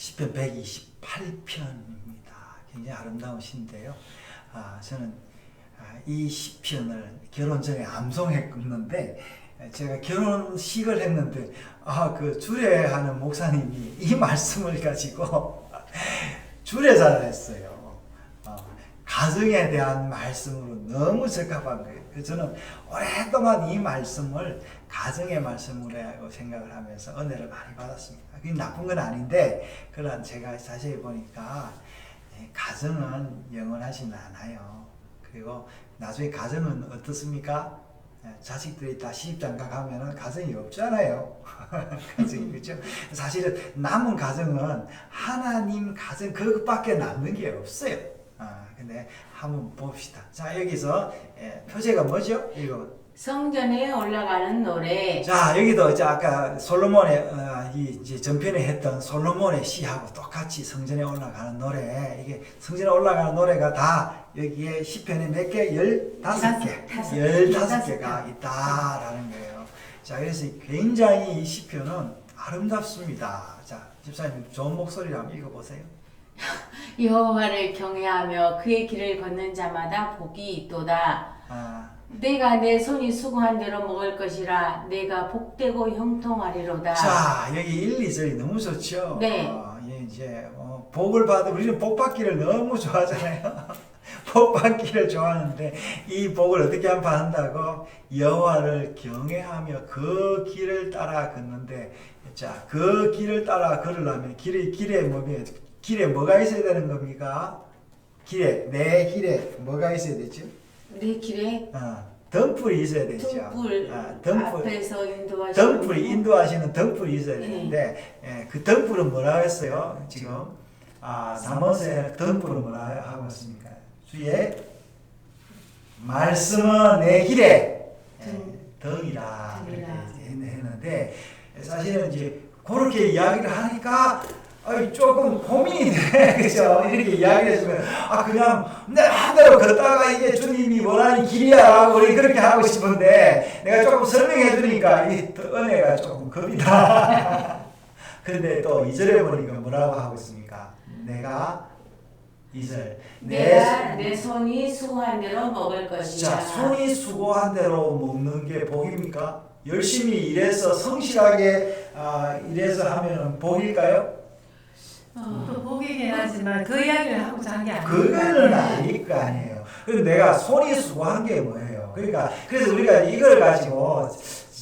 시편 128편입니다. 굉장히 아름다운 시인데요. 아, 저는 아, 이 시편을 결혼 전에 암송했는데 제가 결혼식을 했는데 아, 그 주례하는 목사님이 이 말씀을 가지고 주례자를 했어요. 어, 가정에 대한 말씀으로 너무 적합한 거예요. 그래서 저는 오랫동안 이 말씀을 가정의 말씀으로 생각을 하면서 은혜를 많이 받았습니다. 그게 나쁜 건 아닌데, 그러나 제가 자세히 보니까 예, 가정은 영원하진 않아요. 그리고 나중에 가정은 어떻습니까? 예, 자식들이 다 시집장가 가면은 가정이 없잖아요. 가정이 그렇죠. 사실은 남은 가정은 하나님 가정 그것밖에 남는 게 없어요. 아 근데 한번 봅시다. 자 여기서 예, 표제가 뭐죠? 이거 성전에 올라가는 노래 자 여기도 이제 아까 솔로몬의 어, 이 이제 전편에 했던 솔로몬의 시하고 똑같이 성전에 올라가는 노래 이게 성전에 올라가는 노래가 다 여기에 시편에 몇 개? 열다섯 개, 다섯, 열다섯 다섯 개가 있다라는 거예요. 자 그래서 굉장히 이 시편은 아름답습니다. 자 집사님 좋은 목소리로 한번 읽어보세요. 여호와를 경외하며 그의 길을 걷는 자마다 복이 있도다. 아, 내가 내 손이 수고한 대로 먹을 것이라 내가 복되고 형통하리로다. 자 여기 1, 2절이 너무 좋죠. 네. 어, 예, 이제 어, 복을 받은 우리는 복 받기를 너무 좋아하잖아요. 복 받기를 좋아하는데 이 복을 어떻게 하면 받는다고 여호와를 경외하며 그 길을 따라 걷는데 자 그 길을 따라 걸으려면 길에 길에 뭐 길에 뭐가 있어야 되는 겁니까? 길에 내 길에 뭐가 있어야 되죠? 내 길에 어, 덤불이 있어야 되죠. 등불 아, 덤불 앞에서 인도하시는 덤불이 인도하시는 덤불이 있어야 네. 되는데 예, 그 덤불은 뭐라 했어요? 지금 아, 잠언에 덤불은 뭐라 하고 있습니까? 주의 말씀은 내 길에 예, 덩이라 덩이라. 이렇게 했는데 사실은 이제 그렇게 이야기를 하니까 아이, 조금 고민이 돼. 그죠? 이렇게 이야기를 해주면, 아, 그냥, 내 한대로 걷다가 이게 주님이 원하는 길이야. 우리 그렇게 하고 싶은데, 내가 조금 설명해 주니까, 이 은혜가 조금 겁이 나. 그런데 또 2절에 보니까 뭐라고 하고 있습니까? 내가, 2절, 내가 내 손이 수고한 대로 먹을 것이라. 자, 손이 수고한 대로 먹는 게 복입니까? 열심히 일해서 성실하게 아, 일해서 하면 복일까요? 또 보기긴 하지만 그 이야기를 하고자 한게 아니에요. 그거는 아닐 거 아니에요. 그래서 내가 손이 수고한 게 뭐예요? 그러니까 그래서 우리가 이걸 가지고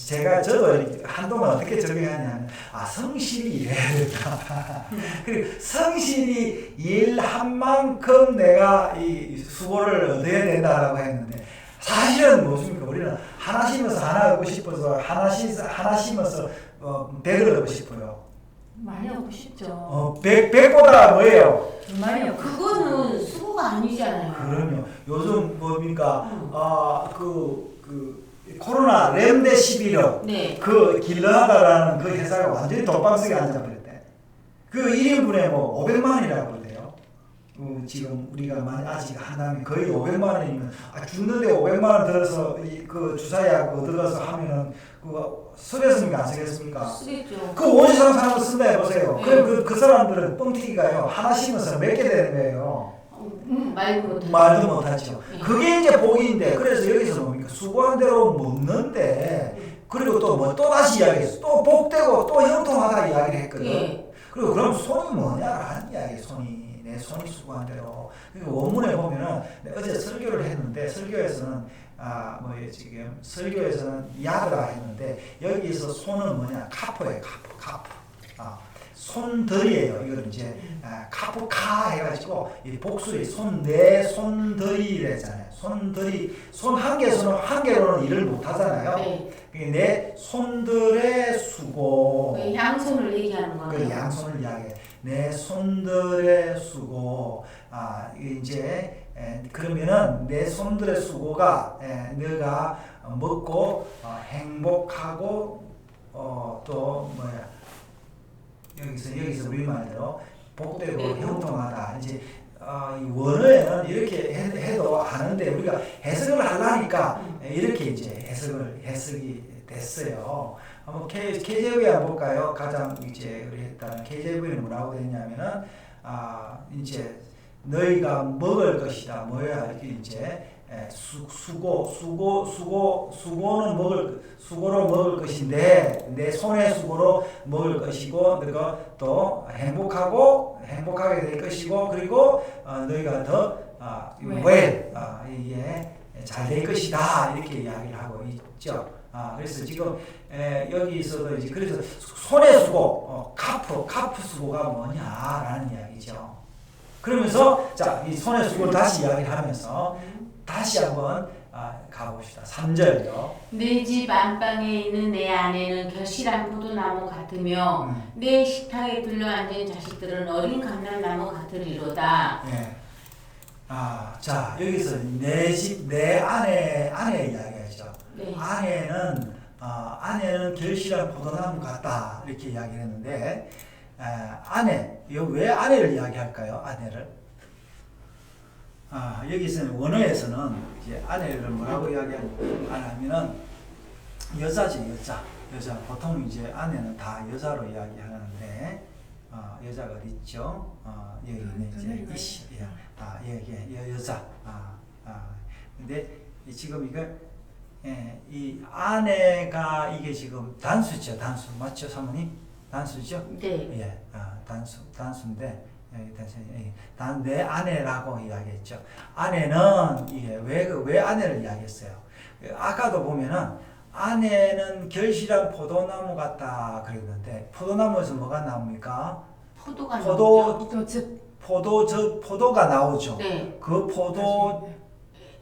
제가 저도 한동안 어떻게 적용하냐면 아 성실히 일해야 된다. 그리고 성실히 일한 만큼 내가 이 수고를 얻어야 된다라고 했는데 사실은 무엇입니까? 우리는 하나 심어서 하나 얻고 싶어서 하나 심 하나 심어서 어, 백을 얻고 싶어요. 많이 얻고 싶죠. 어, 백 백보다 뭐예요? 많이 얻고 그거는 수고가 아니잖아요. 그럼요. 요즘 뭡니까? 아, 그, 그, 코로나 렘데시비르 네. 그 길러하다라는 그 회사가 완전히 독방석에 앉아버렸대. 그 1인분에 뭐 500만 원이라고 그러대 요. 어, 지금 우리가 만- 아직 하나면 거의 500만 원이면 아, 죽는데 500만 원 들어서 이, 그 주사약 그거 들어서 하면은 그거 쓰겠습니까? 안 쓰겠습니까? 쓰겠죠. 그 원시상 사람을 쓴다 해보세요. 네. 그럼 그, 그 사람들은 뻥튀기가요. 하나 심어서 몇 개 되는 거예요. 음, 말도 못하죠. 말도 못하죠. 네. 그게 이제 복인데 그래서 여기서 뭡니까 수고한 대로 먹는데 그리고 또 뭐 또 다시 이야기했어. 또 복되고 또 형통하다 이야기를 했거든. 예. 그리고 그럼 손이 뭐냐라는 이야기 손이 내 손이 수고한 대로. 그리고 원문에 보면은 어제 설교를 했는데 설교에서는 아뭐 지금 설교에서는 야드라 했는데 여기서 손은 뭐냐 카포예요 카포 카포. 아 손들이에요. 이거는 이제 아, 카프카 해가지고 이 복수의 손내 손들이래잖아요. 손들이 손 한개 손은 한 개로는 일을 못 하잖아요. 네. 내 손들의 수고. 그 양손을 얘기하는 그 거예요. 양손을 이야기해. 내 손들의 수고. 아 이제 에, 그러면은 내 손들의 수고가 에, 너가 먹고 어, 행복하고 어, 또 뭐야 여기서 여기서 우리 말대로 복되고 네. 형통하다. 이제 어, 이 원어에는 이렇게 해, 도 하는데 우리가 해석을 하려니까 이렇게 이제 해석을 해석이 됐어요. 한번 KJV 한번 볼까요? 가장 이제 했다는 KJV는 뭐라고 됐냐면은 아 이제 너희가 먹을 것이다. 뭐야 이게 이제 에, 수, 수고 수고 수고 수고는 먹을 수고로 먹을 것인데 내 손의 수고로 먹을 것이고 너가 또 행복하고 행복하게 될 것이고 그리고 어, 너희가 더 아, 왜? 왜 아, 이게 잘 될 것이다 이렇게 이야기를 하고 있죠. 아, 그래서 지금 에, 여기서도 이제 그래서 손의 수고, 어, 카프, 카프 수고가 뭐냐라는 이야기죠. 그러면서 자, 이 손의 수고를 다시 이야기를 하면서 다시 한번 아, 가봅시다. 3절요. 내 집 안방에 있는 내 아내는 결실한 포도나무 같으며 내 식탁에 들러앉은 자식들은 어린 감람나무 같으리로다. 예. 아, 자, 여기서 내 집, 내 아내, 아내 이야기하죠. 네. 아내는, 어, 아내는 결실한 포도나무 같다. 이렇게 이야기를 했는데, 에, 아내, 왜 아내를 이야기할까요? 아내를? 아, 여기서는 원어에서는 이제 아내를 뭐라고 이야기하냐면은 여자지, 여자. 여자. 보통 이제 아내는 다 여자로 이야기하는데, 어, 여자가 어디 있죠? 어, 여기 있는 이제 이씨, 예. 아, 예, 예, 여, 여자. 아, 아. 근데 이 지금 이거, 예, 이 아내가 이게 지금 단수죠, 단수. 맞죠, 사모님? 단수죠? 네. 예, 아, 단수, 단수인데, 예, 단수, 예, 단, 내 아내라고 이야기했죠. 아내는, 이게 왜, 그- 왜 아내를 이야기했어요? 그 아까도 보면은, 아내는 결실한 포도나무 같다 그랬는데, 포도나무에서 뭐가 나옵니까? 포도가 포도- 나오죠? 또즉 포도, 저, 포도가 나오죠. 네. 그 포도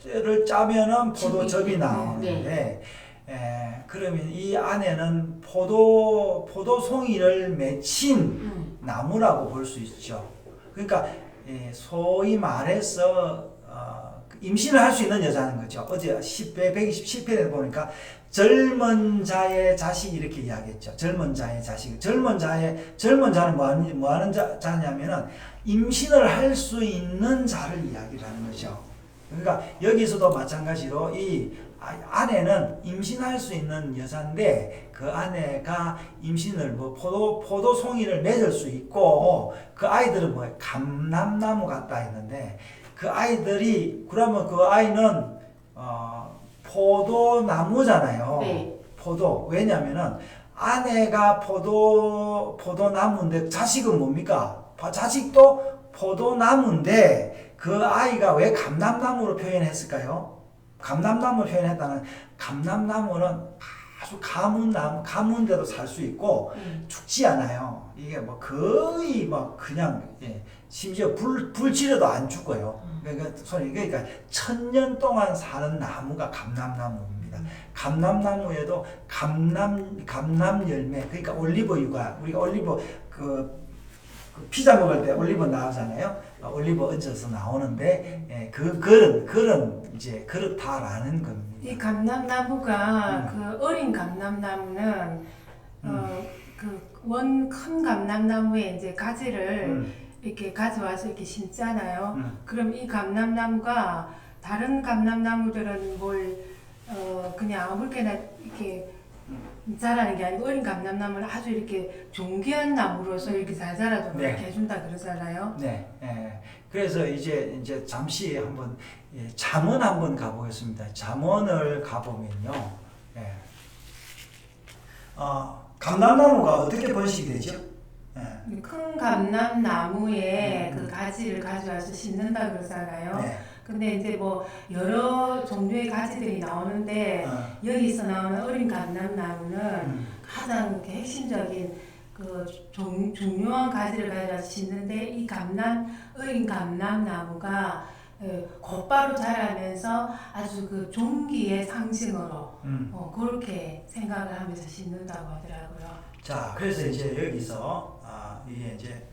를 짜면은 포도즙이 즙이, 나오는데, 에, 그러면 이 안에는 포도, 포도송이를 맺힌 음. 나무라고 볼 수 있죠. 그러니까 예, 소위 말해서 어, 임신을 할 수 있는 여자는 거죠. 어제 10회, 127회에 보니까 젊은 자의 자식 이렇게 이야기했죠. 젊은 자의 자식. 젊은 자의 젊은 자는 뭐 하는, 뭐 하는 자, 자냐면은 임신을 할 수 있는 자를 이야기를 하는 거죠. 그러니까 여기서도 마찬가지로 이 아- 아내는 임신할 수 있는 여자인데 그 아내가 임신을 뭐 포도 포도 송이를 맺을 수 있고 그 아이들은 뭐 감람나무 같다 했는데 그 아이들이 그러면 그 아이는 어 포도나무잖아요. 네. 포도 왜냐면은 아내가 포도 포도나무인데 자식은 뭡니까? 바- 자식도 포도나무인데 그 아이가 왜 감람나무로 표현했을까요? 감람나무 표현했다는 감람나무는 아주 가문 나무 가문데도 살수 있고 음. 죽지 않아요. 이게 뭐 거의 막 그냥 예, 심지어 불 불치려도 안 죽어요. 그러니까 소리 그러니까 천년 동안 사는 나무가 감람나무입니다. 감람나무에도 감람 감람 열매 그러니까 올리브유가 우리가 올리브 그, 그 피자 먹을 때 올리브 나오잖아요. 어, 올리브 얹어서 나오는데 예, 그 그런 그런 이제 그렇다라는 겁니다. 이 감람나무가 음. 그 어린 감람나무는 어 그 원 큰 감람나무에 이제 가지를 음, 이렇게 가져와서 이렇게 심잖아요. 음. 그럼 이 감람나무가 다른 감람나무들은 뭘 어, 그냥 아무렇게나 이렇게 자라는 게 아니고 어린 감람나무는 아주 이렇게 존귀한 나무로서 이렇게 잘 자라도록 네. 이렇게 해준다 그러잖아요. 네, 예. 그래서 이제 이제 잠시 한번 예, 잠원 한번 가보겠습니다. 잠원을 가보면요, 예. 어, 감람나무가 어떻게 번식이 되죠? 예. 큰 감람나무에 음. 그 가지를 가져와서 심는다 그러잖아요. 네. 근데 이제 뭐 여러 종류의 가지들이 나오는데 어, 여기서 나오는 어린 감람나무는 음, 가장 핵심적인 그 종, 중요한 가지를 가져와서 심는데 이 감람 어린 감람나무가 어, 곧바로 자라면서 아주 그 종기의 상징으로 음. 어, 그렇게 생각을 하면서 심는다고 하더라고요. 자, 그래서 이제 여기서 아, 이게 이제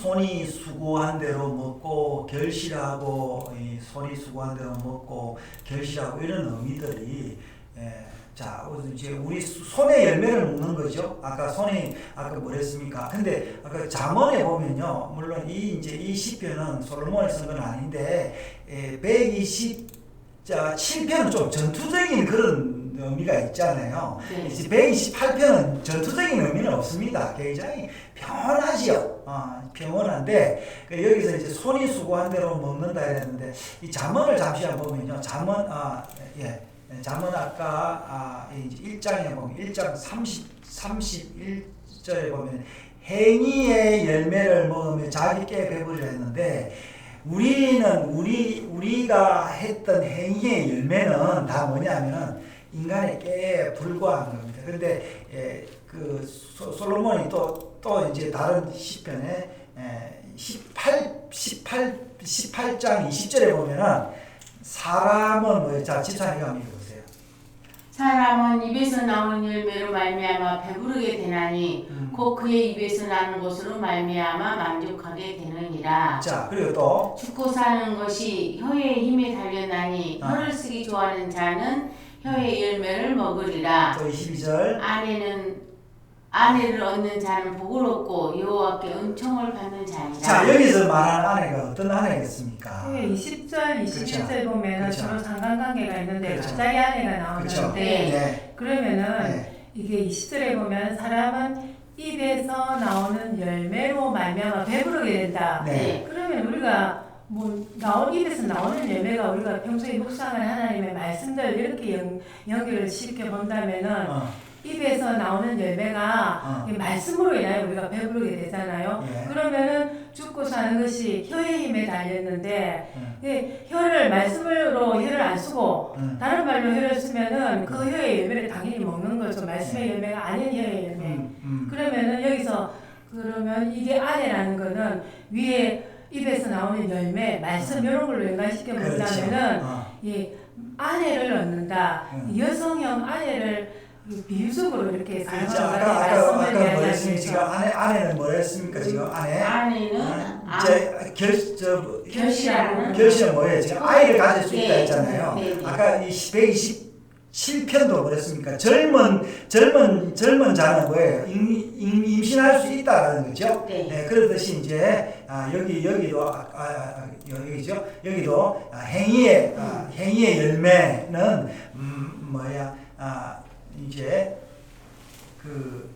손이 수고한 대로 먹고 결실하고 이 손이 수고한 대로 먹고 결실하고 이런 의미들이 예, 자 이제 우리 수- 손의 열매를 먹는 거죠. 아까 손이 아까 뭐랬습니까? 근데 아까 잠언에 보면요, 물론 이 이제 이 시편은 솔로몬이 쓴건 아닌데 예, 120 자, 7편은 좀 전투적인 그런 의미가 있잖아요. 네. 이제 128편은 전투적인 의미는 없습니다. 굉장히 평온하지요. 어, 평온한데 그 여기서 이제 손이 수고한 대로 먹는다 이랬는데 이 잠언을 잠시 한번 보면요. 잠언 아 예. 잠언 아까 아 이제 1장에 보면 1장 30 31절에 보면 행위의 열매를 먹으면 자기 께 배부리라 했는데 우리는 우리 우리가 했던 행위의 열매는 다 뭐냐면은 깨에 불과한 겁니다. 그런데 예, 그 소- 솔로몬이 또 또 이제 다른 시편에 예, 18 18 18장 20절에 보면은 사람은 뭐예요? 자, 지찬이가 한번 읽어보세요. 사람은 입에서 나오는 열매로 말미암아 배부르게 되나니 음. 곧 그의 입에서 나는 것으로 말미암아 만족하게 되느니라. 자, 그리고 또 죽고 사는 것이 혀의 힘에 달렸나니 아. 혀를 쓰기 좋아하는 자는 혀의 열매를 먹으리라. 또 22절 아내는 아내를 얻는 자는 복을 얻고 여호와께 은총을 받는 자니라. 자, 여기서 말하는 아내가 어떤 아내겠습니까? 20절, 21절 보면은 그렇죠. 서로 상관관계가 있는데 그렇죠. 갑자기 아내가 그렇죠. 나오는데 네. 그러면은 네. 이게 20절에 보면 사람은 입에서 나오는 열매로 말미암아 배부르게 된다. 네. 그러면 우리가 뭐 나온 입에서 나오는 열매가 우리가 평소에 묵상하는 하나님의 말씀들 이렇게 연, 연결을 시켜 본다면은 어, 입에서 나오는 열매가 어. 이 말씀으로 인하여 우리가 배부르게 되잖아요. 예. 그러면은 죽고 사는 것이 혀의 힘에 달렸는데 음. 이 혀를 말씀으로 혀를 안 쓰고 음. 다른 말로 혀를 쓰면은 그 혀의 열매를 당연히 먹는 거죠. 말씀의 열매가 아닌 혀의 열매. 음, 음. 그러면은 여기서 그러면 이게 아내라는 거는 위에 입에서 나오는 열매, 말씀 이런 걸로 연관시켜 그렇죠. 본다면은 어. 이 아내를 얻는다. 음. 여성형 아내를 비유적으로 이렇게 그렇죠. 아까 아까 아까 말씀을 뭐 했습니까? 지금 아내 아내는 뭐 했습니까? 지금 아내 아내는 어, 아, 이제 결저 결실하는 결실은 뭐예요? 지금 아이를 가질 수 있다 네. 했잖아요. 네, 네. 아까 이 127편도 그랬습니까? 젊은 젊은 젊은 자는 뭐예요? 임, 임, 임신할 수 있다라는 거죠. 네. 그렇듯이 이제 아, 여기 여기도 아, 아, 아, 여기죠. 여기도 아, 행위의 아, 행위의 열매는 음, 뭐야? 아, 이제 그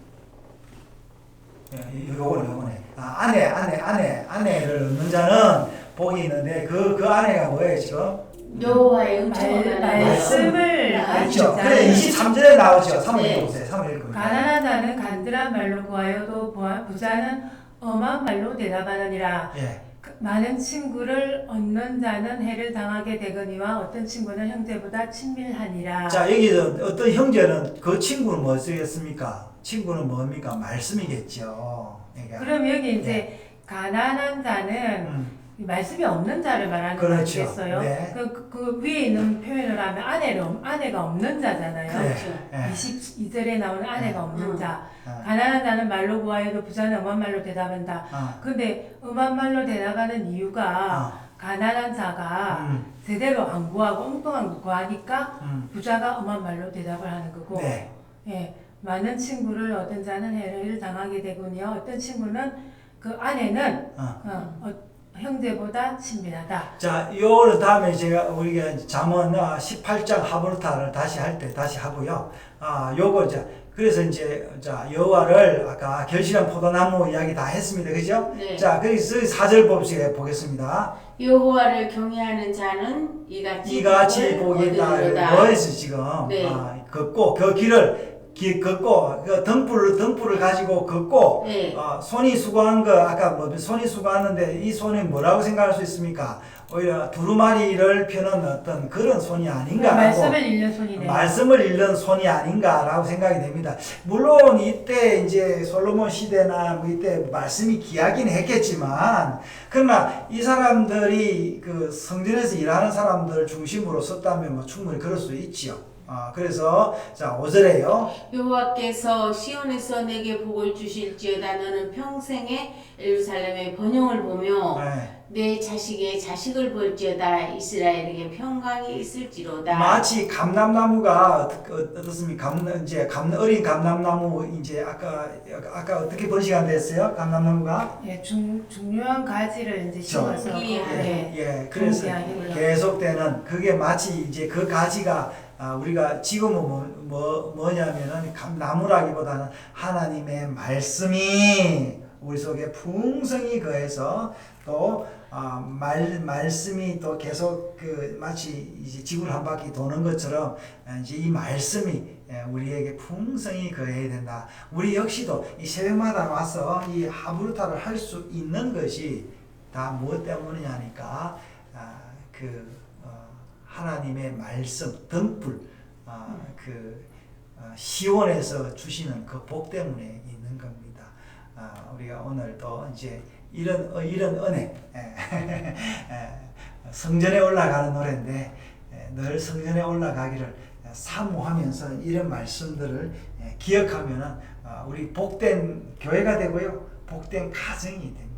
예, 요거네 요거네. 아, 아내 아내 아내 아내를 얻는 자는 복이 있는데 그그 아내가 뭐예요 지금? 여호와의 말- 받는 말씀을. 자, 그래 23절에 나오죠. 3을 네. 읽어보세요. 3을 읽어보세요. 가난한 자는 간드란 말로 구하여도 부자는 엄한 말로 대답하느니라. 예. 그 많은 친구를 얻는 자는 해를 당하게 되거니와 어떤 친구는 형제보다 친밀하니라. 자 여기서 어떤 형제는 그 친구는 뭐 쓰겠습니까? 친구는 뭡니까? 말씀이겠죠. 그러니까. 그럼 여기 이제 가난한 자는 음, 이 말씀이 없는 자를 말하는 거 그렇죠. 아니겠어요? 네. 그, 그, 그 위에 있는 표현을 하면 아내를, 없- 아내가 없는 자잖아요. 그래. 그렇죠. 예. 22절에 나오는 아내가 없는 음. 자. 아, 가난한 자는 말로 구하여도 부자는 엄한 말로 대답한다. 아, 근데 엄한 말로 대답하는 이유가 아, 가난한 자가 음, 제대로 안 구하고 엉뚱한 거 구하니까 음, 부자가 엄한 말로 대답을 하는 거고 네. 예, 많은 친구를 얻은 자는 해를 당하게 되군요. 어떤 친구는 그 아내는 어. 어, 어, 형제보다 친밀하다. 자, 요 다음에 제가 우리가 잠언 18장 하브르타를 다시 할 때 다시 하고요. 아, 요거 자 그래서 이제 자 여호와를 아까 결실한 포도나무 이야기 다 했습니다, 그죠? 네. 자, 그래서 사절 법칙에 보겠습니다. 여호와를 경외하는 자는 이같이 이같이 복이. 얻으리로다. 뭐에서 지금 네. 아, 걷고 그 길을 길 걷고 그 등불을 등불을 가지고 걷고 네. 어, 손이 수고한 거 아까 뭐 손이 수고하는데 이 손이 뭐라고 생각할 수 있습니까? 오히려 두루마리를 펴는 어떤 그런 손이 아닌가라고 말씀을 읽는 손이네요. 말씀을 읽는 손이 아닌가라고 생각이 됩니다. 물론 이때 이제 솔로몬 시대나 뭐 이때 말씀이 귀하긴 했겠지만 그러나 이 사람들이 그 성전에서 일하는 사람들 중심으로 썼다면 뭐 충분히 그럴 수 있지요. 아, 그래서 자 5절에요. 여호와께서 시온에서 내게 복을 주실지어다 너는 평생에 예루살렘의 번영을 보며 네. 내 자식의 자식을 볼지어다 이스라엘에게 평강이 있을지로다 마치 감람나무가 어떻- 어- 어떻습니까? 감 이제 감 어린 감람나무 이제 아까 아까 어떻게 번식한 됐어요? 감람나무가 예, 중, 중요한 가지를 이제 심어서 공기하게. 예. 예, 그래서 공기하게 올라가고. 계속되는 그게 마치 이제 그 가지가 아, 우리가 지금은 뭐, 뭐, 뭐냐면은 감- 나무라기보다는 하나님의 말씀이 우리 속에 풍성히 거해서 또 아, 말, 말씀이 또 계속 그 마치 이제 지구를 한 바퀴 도는 것처럼 아, 이제 이 말씀이 예, 우리에게 풍성히 거해야 된다. 우리 역시도 이 새벽마다 와서 이 하브루타를 할 수 있는 것이 다 무엇 때문이냐 하니까 아, 그 어, 하나님의 말씀 등불 아, 그 어, 시원에서 주시는 그 복 때문에 있는 겁니다. 아, 우리가 오늘 또 이제 이런 어, 이런 은혜 에, 성전에 올라가는 노래인데 에, 늘 성전에 올라가기를 사모하면서 이런 말씀들을 에, 기억하면은 어, 우리 복된 교회가 되고요 복된 가정이 됩니다.